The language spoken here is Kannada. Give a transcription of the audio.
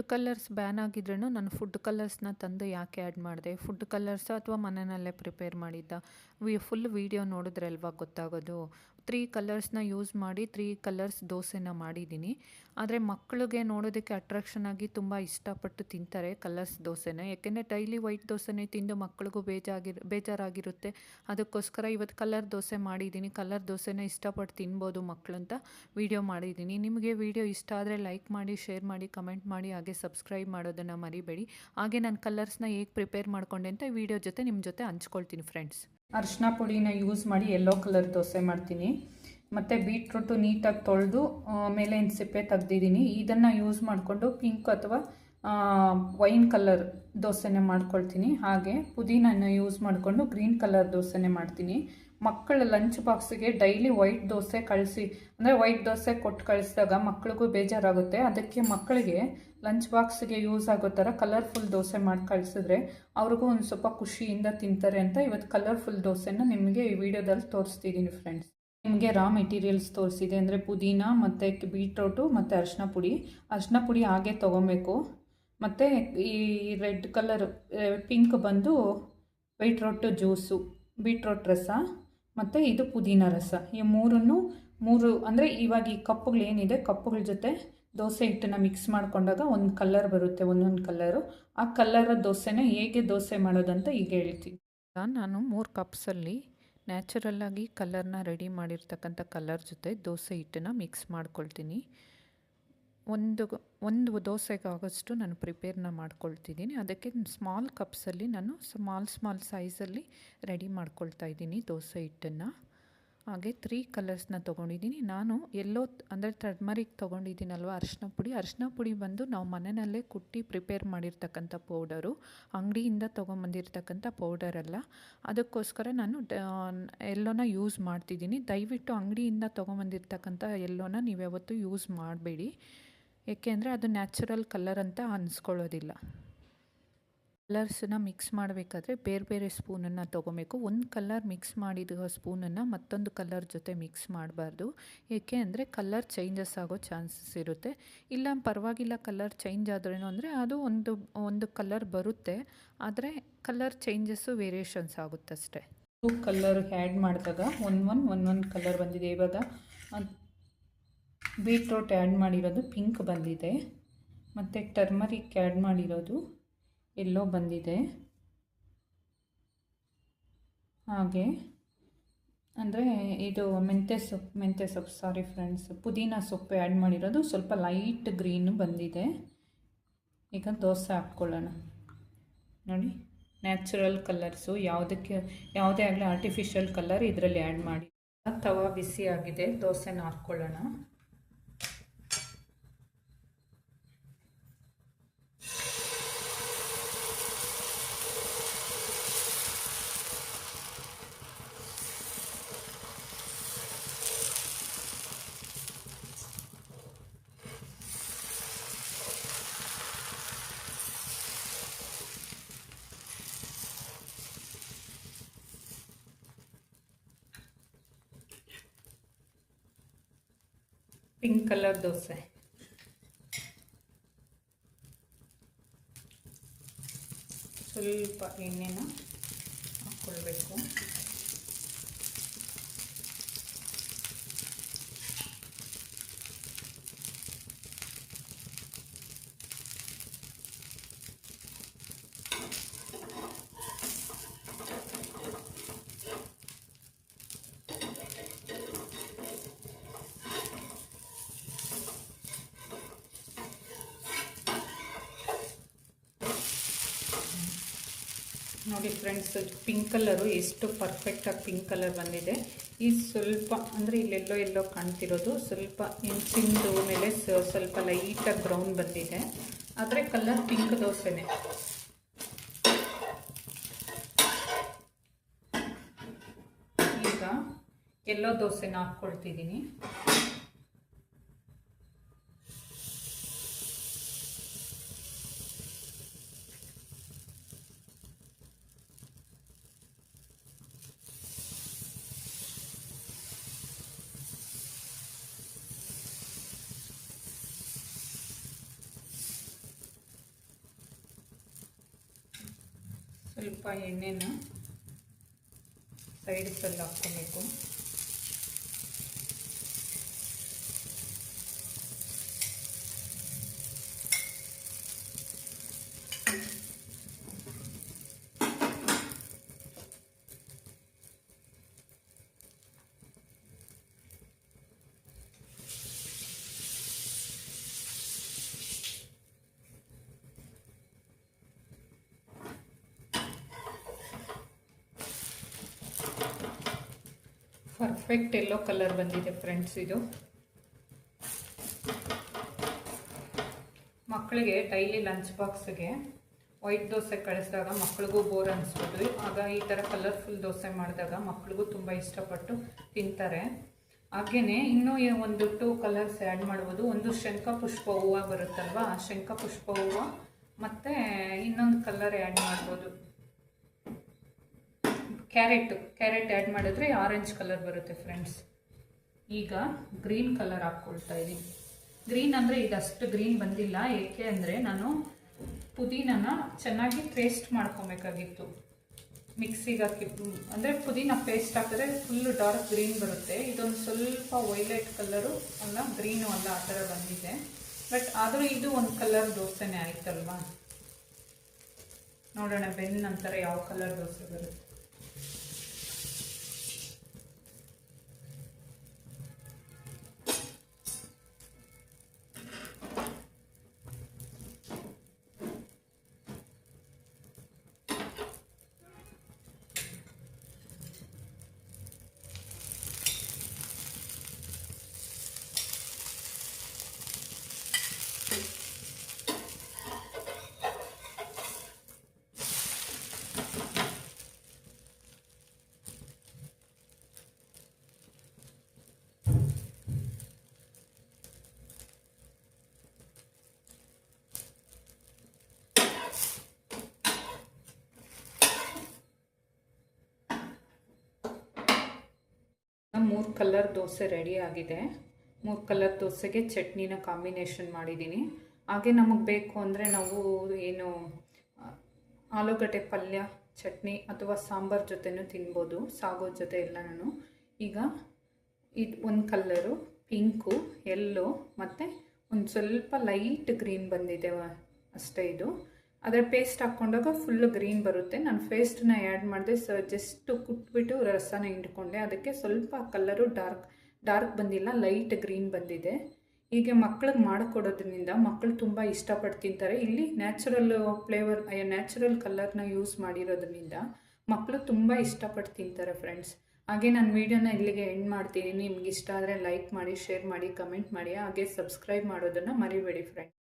ಫುಡ್ ಕಲರ್ಸ್ ಬ್ಯಾನ್ ಆಗಿದ್ರೂ ನಾನು ಫುಡ್ ಕಲರ್ಸ್ನ ತಂದು ಯಾಕೆ ಆ್ಯಡ್ ಮಾಡಿದೆ? ಫುಡ್ ಕಲರ್ಸ್ ಅಥವಾ ಮನೆಯಲ್ಲೇ ಪ್ರಿಪೇರ್ ಮಾಡಿದ್ದ? ವಿ ಫುಲ್ ವೀಡಿಯೋ ನೋಡಿದ್ರಲ್ವಾ ಗೊತ್ತಾಗೋದು? ತ್ರೀ ಕಲರ್ಸ್ನ ಯೂಸ್ ಮಾಡಿ ತ್ರೀ ಕಲರ್ಸ್ ದೋಸೆನ ಮಾಡಿದ್ದೀನಿ. ಆದರೆ ಮಕ್ಕಳಿಗೆ ನೋಡೋದಕ್ಕೆ ಅಟ್ರಾಕ್ಷನ್ ಆಗಿ ತುಂಬ ಇಷ್ಟಪಟ್ಟು ತಿಂತಾರೆ ಕಲರ್ಸ್ ದೋಸೆನ. ಯಾಕೆಂದರೆ ಡೈಲಿ ವೈಟ್ ದೋಸೆನೇ ತಿಂದು ಮಕ್ಕಳಿಗೂ ಬೇಜಾಗಿ ಬೇಜಾರಾಗಿರುತ್ತೆ. ಅದಕ್ಕೋಸ್ಕರ ಇವತ್ತು ಕಲರ್ ದೋಸೆ ಮಾಡಿದ್ದೀನಿ. ಕಲರ್ ದೋಸೆನ ಇಷ್ಟಪಟ್ಟು ತಿನ್ಬೋದು ಮಕ್ಕಳಂತ ವಿಡಿಯೋ ಮಾಡಿದ್ದೀನಿ. ನಿಮಗೆ ವೀಡಿಯೋ ಇಷ್ಟ ಆದರೆ ಲೈಕ್ ಮಾಡಿ ಶೇರ್ ಮಾಡಿ ಕಮೆಂಟ್ ಮಾಡಿ, ಹಾಗೆ ಸಬ್ಸ್ಕ್ರೈಬ್ ಮಾಡೋದನ್ನು ಮರಿಬೇಡಿ. ಹಾಗೆ ನಾನು ಕಲರ್ಸ್ನ ಹೇಗೆ ಪ್ರಿಪೇರ್ ಮಾಡ್ಕೊಂಡೆ ಅಂತ ವಿಡಿಯೋ ಜೊತೆ ನಿಮ್ಮ ಜೊತೆ ಹಂಚ್ಕೊಳ್ತೀನಿ ಫ್ರೆಂಡ್ಸ್ ಅರಿಶಿನ ಪುಡಿನ ಯೂಸ್ ಮಾಡಿ ಎಲ್ಲೋ ಕಲರ್ ದೋಸೆ ಮಾಡ್ತೀನಿ. ಮತ್ತು ಬೀಟ್ರೂಟು ನೀಟಾಗಿ ತೊಳೆದು ಮೇಲೆ ಸಿಪ್ಪೆ ತೆಗ್ದಿದ್ದೀನಿ. ಇದನ್ನು ಯೂಸ್ ಮಾಡಿಕೊಂಡು ಪಿಂಕ್ ಅಥವಾ ವೈನ್ ಕಲರ್ ದೋಸೆನೇ ಮಾಡ್ಕೊಳ್ತೀನಿ. ಹಾಗೆ ಪುದೀನನ ಯೂಸ್ ಮಾಡಿಕೊಂಡು ಗ್ರೀನ್ ಕಲರ್ ದೋಸೆನೇ ಮಾಡ್ತೀನಿ. ಮಕ್ಕಳ ಲಂಚ್ ಬಾಕ್ಸಿಗೆ ಡೈಲಿ ವೈಟ್ ದೋಸೆ ಕಳಿಸಿ. ಅಂದರೆ ವೈಟ್ ದೋಸೆ ಕೊಟ್ಟು ಕಳಿಸಿದಾಗ ಮಕ್ಕಳಿಗೂ ಬೇಜಾರಾಗುತ್ತೆ. ಅದಕ್ಕೆ ಮಕ್ಕಳಿಗೆ ಲಂಚ್ ಬಾಕ್ಸ್ಗೆ ಯೂಸ್ ಆಗೋ ಥರ ಕಲರ್ಫುಲ್ ದೋಸೆ ಮಾಡಿ ಕಳಿಸಿದ್ರೆ ಅವ್ರಿಗೂ ಒಂದು ಸ್ವಲ್ಪ ಖುಷಿಯಿಂದ ತಿಂತಾರೆ ಅಂತ ಇವತ್ತು ಕಲರ್ಫುಲ್ ದೋಸೆನ ನಿಮಗೆ ಈ ವಿಡಿಯೋದಲ್ಲಿ ತೋರಿಸ್ತಿದ್ದೀನಿ ಫ್ರೆಂಡ್ಸ್ ನಿಮಗೆ ರಾ ಮೆಟೀರಿಯಲ್ಸ್ ತೋರಿಸಿದೆ ಅಂದರೆ ಪುದೀನ ಮತ್ತು ಬೀಟ್ರೋಟು ಮತ್ತು ಅರಿಶಿನ ಪುಡಿ. ಅರಿಶಿನ ಪುಡಿ ಹಾಗೆ ತೊಗೊಬೇಕು. ಮತ್ತು ಈ ರೆಡ್ ಕಲರ್ ಪಿಂಕ್ ಬಂದು ಬೀಟ್ರೋಟು ಜ್ಯೂಸು ಬೀಟ್ರೋಟ್ ರಸ. ಮತ್ತು ಇದು ಪುದೀನ ರಸ. ಈ ಮೂರನ್ನು ಮೂರು ಅಂದರೆ ಇವಾಗ ಈ ಕಪ್ಪುಗಳು ಏನಿದೆ, ಕಪ್ಪುಗಳ ಜೊತೆ ದೋಸೆ ಹಿಟ್ಟನ್ನು ಮಿಕ್ಸ್ ಮಾಡಿಕೊಂಡಾಗ ಒಂದು ಕಲ್ಲರ್ ಬರುತ್ತೆ, ಒಂದೊಂದು ಕಲ್ಲರು ಆ ಕಲ್ಲರ ದೋಸೆನ ಹೇಗೆ ದೋಸೆ ಮಾಡೋದಂತ ಈಗ ಹೇಳ್ತೀನಿ. ನಾನು ಮೂರು ಕಪ್ಸಲ್ಲಿ ನ್ಯಾಚುರಲ್ಲಾಗಿ ಕಲ್ಲರ್ನ ರೆಡಿ ಮಾಡಿರ್ತಕ್ಕಂಥ ಕಲ್ಲರ್ ಜೊತೆ ದೋಸೆ ಹಿಟ್ಟನ್ನು ಮಿಕ್ಸ್ ಮಾಡ್ಕೊಳ್ತೀನಿ. ಒಂದು ಒಂದು ದೋಸೆಗಾಗೋಷ್ಟು ನಾನು ಪ್ರಿಪೇರ್ನ ಮಾಡ್ಕೊಳ್ತಿದ್ದೀನಿ. ಅದಕ್ಕೆ ಸ್ಮಾಲ್ ಕಪ್ಸಲ್ಲಿ ನಾನು ಸ್ಮಾಲ್ ಸ್ಮಾಲ್ ಸೈಜಲ್ಲಿ ರೆಡಿ ಮಾಡ್ಕೊಳ್ತಾ ಇದ್ದೀನಿ ದೋಸೆ ಹಿಟ್ಟನ್ನು. ಹಾಗೆ ತ್ರೀ ಕಲರ್ಸ್ನ ತೊಗೊಂಡಿದ್ದೀನಿ. ನಾನು ಎಲ್ಲೋ ಅಂದರೆ ಟರ್ಮರಿಕ್ ತೊಗೊಂಡಿದ್ದೀನಲ್ವ ಅರಿಶಿನ ಪುಡಿ. ಅರಿಶಿನ ಪುಡಿ ಬಂದು ನಾವು ಮನೆಯಲ್ಲೇ ಕುಟ್ಟಿ ಪ್ರಿಪೇರ್ ಮಾಡಿರ್ತಕ್ಕಂಥ ಪೌಡರು, ಅಂಗಡಿಯಿಂದ ತೊಗೊಂಬಂದಿರ್ತಕ್ಕಂಥ ಪೌಡರಲ್ಲ ಅದಕ್ಕೋಸ್ಕರ ನಾನು ಎಲ್ಲೋನ ಯೂಸ್ ಮಾಡ್ತಿದ್ದೀನಿ. ದಯವಿಟ್ಟು ಅಂಗಡಿಯಿಂದ ತೊಗೊಂಬಂದಿರ್ತಕ್ಕಂಥ ಎಲ್ಲೋನ ನೀವು ಯಾವತ್ತೂ ಯೂಸ್ ಮಾಡಬೇಡಿ. ಏಕೆಂದರೆ ಅದು ನ್ಯಾಚುರಲ್ ಕಲರ್ ಅಂತ ಅನಿಸ್ಕೊಳ್ಳೋದಿಲ್ಲ. ಕಲರ್ಸನ್ನ ಮಿಕ್ಸ್ ಮಾಡಬೇಕಾದ್ರೆ ಬೇರೆ ಬೇರೆ ಸ್ಪೂನನ್ನು ತೊಗೋಬೇಕು. ಒಂದು ಕಲರ್ ಮಿಕ್ಸ್ ಮಾಡಿದ ಸ್ಪೂನನ್ನು ಮತ್ತೊಂದು ಕಲರ್ ಜೊತೆ ಮಿಕ್ಸ್ ಮಾಡಬಾರ್ದು. ಏಕೆ ಅಂದರೆ ಕಲರ್ ಚೇಂಜಸ್ ಆಗೋ ಚಾನ್ಸಸ್ ಇರುತ್ತೆ. ಇಲ್ಲ ಪರವಾಗಿಲ್ಲ ಕಲರ್ ಚೇಂಜ್ ಆದ್ರೇನು ಅಂದರೆ ಅದು ಒಂದು ಒಂದು ಕಲರ್ ಬರುತ್ತೆ. ಆದರೆ ಕಲರ್ ಚೇಂಜಸ್ಸು ವೇರಿಯೇಷನ್ಸ್ ಆಗುತ್ತಷ್ಟೇ. ಟೂ ಕಲರ್ ಆ್ಯಡ್ ಮಾಡಿದಾಗ one one one one colour ಬಂದಿದೆ ಇವಾಗ. ಬೀಟ್ರೋಟ್ ಆ್ಯಡ್ ಮಾಡಿರೋದು ಪಿಂಕ್ ಬಂದಿದೆ. ಮತ್ತು ಟರ್ಮರಿಕ್ ಆ್ಯಡ್ ಮಾಡಿರೋದು ಎಲ್ಲೋ ಬಂದಿದೆ. ಹಾಗೆ, ಅಂದರೆ ಇದು ಮೆಂತ್ಯ ಸೊಪ್ಪು ಮೆಂತ್ಯ ಸೊಪ್ಪು ಸಾರಿ ಫ್ರೆಂಡ್ಸ್ ಪುದೀನ ಸೊಪ್ಪು ಆ್ಯಡ್ ಮಾಡಿರೋದು. ಸ್ವಲ್ಪ ಲೈಟ್ ಗ್ರೀನು ಬಂದಿದೆ. ಈಗ ದೋಸೆ ಹಾಕ್ಕೊಳ್ಳೋಣ. ನೋಡಿ ನ್ಯಾಚುರಲ್ ಕಲರ್ಸು ಯಾವುದಕ್ಕೆ, ಯಾವುದೇ ಆಗಲಿ ಆರ್ಟಿಫಿಷಿಯಲ್ ಕಲರ್ ಇದರಲ್ಲಿ ಆ್ಯಡ್ ಮಾಡಿ. ತವ ಬಿಸಿ ಆಗಿದೆ, ದೋಸೆನ ಹಾಕ್ಕೊಳ್ಳೋಣ. Pink colour dosa. ಸ್ವಲ್ಪ ಎಣ್ಣೆನ ಹಾಕ್ಕೊಳ್ಬೇಕು. ನೋಡಿ ಫ್ರೆಂಡ್ಸ್ ಪಿಂಕ್ ಕಲರು ಎಷ್ಟು ಪರ್ಫೆಕ್ಟಾಗಿ ಪಿಂಕ್ ಕಲರ್ ಬಂದಿದೆ. ಈ ಸ್ವಲ್ಪ, ಅಂದರೆ ಇಲ್ಲೆಲ್ಲೋ ಎಲ್ಲೋ ಕಾಣ್ತಿರೋದು, ಸ್ವಲ್ಪ ಇಂಚಿಂದು ಮೇಲೆ ಸ್ವಲ್ಪ ಲೈಟಾಗಿ ಬ್ರೌನ್ ಬಂದಿದೆ. ಆದರೆ ಕಲರ್ ಪಿಂಕ್ ದೋಸೆನೇ. ಈಗ ಎಲ್ಲೋ ದೋಸೆನ ಹಾಕ್ಕೊಳ್ತಿದ್ದೀನಿ. ಸ್ವಲ್ಪ ಎಣ್ಣೆನ ಸೈಡ್ಸಲ್ಲಿ ಹಾಕ್ಕೊಬೇಕು ಪರ್ಫೆಕ್ಟ್ ಎಲ್ಲೋ ಕಲರ್ ಬಂದಿದೆ ಫ್ರೆಂಡ್ಸ್ ಇದು. ಮಕ್ಕಳಿಗೆ ಡೈಲಿ ಲಂಚ್ ಬಾಕ್ಸ್ಗೆ ವೈಟ್ ದೋಸೆ ಕಳಿಸಿದಾಗ ಮಕ್ಕಳಿಗೂ ಬೋರ್ ಅನಿಸ್ಬೋದು. ಆಗ ಈ ಥರ ಕಲರ್ಫುಲ್ ದೋಸೆ ಮಾಡಿದಾಗ ಮಕ್ಕಳಿಗೂ ತುಂಬ ಇಷ್ಟಪಟ್ಟು ತಿಂತಾರೆ. ಹಾಗೆಯೇ ಇನ್ನೂ ಒಂದು ಟೂ ಕಲರ್ಸ್ ಆ್ಯಡ್ ಮಾಡ್ಬೋದು. ಒಂದು ಶಂಖಪುಷ್ಪ ಹೂವು ಬರುತ್ತಲ್ವ? ಆ ಶಂಖ ಪುಷ್ಪ ಹೂವು ಮತ್ತು ಇನ್ನೊಂದು ಕಲರ್ ಆ್ಯಡ್ ಮಾಡ್ಬೋದು. ಕ್ಯಾರೆಟ್ ಕ್ಯಾರೆಟ್ ಆ್ಯಡ್ ಮಾಡಿದ್ರೆ ಆರೆಂಜ್ ಕಲರ್ ಬರುತ್ತೆ ಫ್ರೆಂಡ್ಸ್ ಈಗ ಗ್ರೀನ್ ಕಲರ್ ಹಾಕ್ಕೊಳ್ತಾ ಇದ್ದೀನಿ ಗ್ರೀನ್ ಅಂದರೆ ಈಗ ಅಷ್ಟು ಗ್ರೀನ್ ಬಂದಿಲ್ಲ. ಏಕೆ ಅಂದರೆ ನಾನು ಪುದೀನನ ಚೆನ್ನಾಗಿ ಪೇಸ್ಟ್ ಮಾಡ್ಕೊಬೇಕಾಗಿತ್ತು. ಮಿಕ್ಸಿಗೆ ಹಾಕಿ ಅಂದರೆ ಪುದೀನ ಪೇಸ್ಟ್ ಹಾಕಿದ್ರೆ ಫುಲ್ಲು ಡಾರ್ಕ್ ಗ್ರೀನ್ ಬರುತ್ತೆ. ಇದೊಂದು ಸ್ವಲ್ಪ ವೈಲೆಟ್ ಕಲರು ಅಲ್ಲ ಗ್ರೀನು ಅಲ್ಲ, ಆ ಥರ ಬಂದಿದೆ. ಬಟ್ ಆದರೂ ಇದು ಒಂದು ಕಲರ್ ದೋಸೆನೇ ಆಯ್ತಲ್ವಾ? ನೋಡೋಣ ಬೆನ್ನ ನಂತರ ಯಾವ ಕಲರ್ ದೋಸೆ ಬರುತ್ತೆ. ಕಲರ್ ದೋಸೆ ರೆಡಿ ಆಗಿದೆ. ಮೂರು ಕಲರ್ ದೋಸೆಗೆ ಚಟ್ನಿನ ಕಾಂಬಿನೇಷನ್ ಮಾಡಿದ್ದೀನಿ. ಹಾಗೆ ನಮಗೆ ಬೇಕು ಅಂದರೆ ನಾವು ಏನು ಆಲೂಗಡ್ಡೆ ಪಲ್ಯ, ಚಟ್ನಿ ಅಥವಾ ಸಾಂಬಾರ್ ಜೊತೆನೂ ತಿನ್ಬೋದು. ಸಾಗೋ ಜೊತೆ ಎಲ್ಲ ನಾನು. ಈಗ ಇದು ಒಂದು ಕಲ್ಲರು ಪಿಂಕು, ಎಲ್ಲೋ ಮತ್ತು ಒಂದು ಸ್ವಲ್ಪ ಲೈಟ್ ಗ್ರೀನ್ ಬಂದಿದೆ ಅಷ್ಟೇ ಇದು. ಅದರ ಪೇಸ್ಟ್ ಹಾಕ್ಕೊಂಡಾಗ ಫುಲ್ ಗ್ರೀನ್ ಬರುತ್ತೆ. ನಾನು ಪೇಸ್ಟನ್ನ ಆ್ಯಡ್ ಮಾಡಿದೆ ಸ ಜಸ್ಟ್ ಕುಟ್ಬಿಟ್ಟು ರಸನ ಹಿಂಡ್ಕೊಂಡೆ. ಅದಕ್ಕೆ ಸ್ವಲ್ಪ ಕಲ್ಲರು ಡಾರ್ಕ್ ಡಾರ್ಕ್ ಬಂದಿಲ್ಲ ಲೈಟ್ ಗ್ರೀನ್ ಬಂದಿದೆ. ಹೀಗೆ ಮಕ್ಳಿಗೆ ಮಾಡಿಕೊಡೋದ್ರಿಂದ ಮಕ್ಕಳು ತುಂಬ ಇಷ್ಟಪಟ್ಟು ತಿಂತಾರೆ. ಇಲ್ಲಿ ನ್ಯಾಚುರಲ್ ಫ್ಲೇವರ್ ನ್ಯಾಚುರಲ್ ಕಲರ್ನ ಯೂಸ್ ಮಾಡಿರೋದ್ರಿಂದ ಮಕ್ಕಳು ತುಂಬ ಇಷ್ಟಪಟ್ಟು ತಿಂತಾರೆ ಫ್ರೆಂಡ್ಸ್ ಹಾಗೆ ನಾನು ವೀಡಿಯೋನ ಇಲ್ಲಿಗೆ ಎಂಡ್ ಮಾಡ್ತೀನಿ. ನಿಮ್ಗೆ ಇಷ್ಟ ಆದರೆ ಲೈಕ್ ಮಾಡಿ ಶೇರ್ ಮಾಡಿ ಕಮೆಂಟ್ ಮಾಡಿ. ಹಾಗೆ ಸಬ್ಸ್ಕ್ರೈಬ್ ಮಾಡೋದನ್ನು ಮರಿಬೇಡಿ ಫ್ರೆಂಡ್ಸ್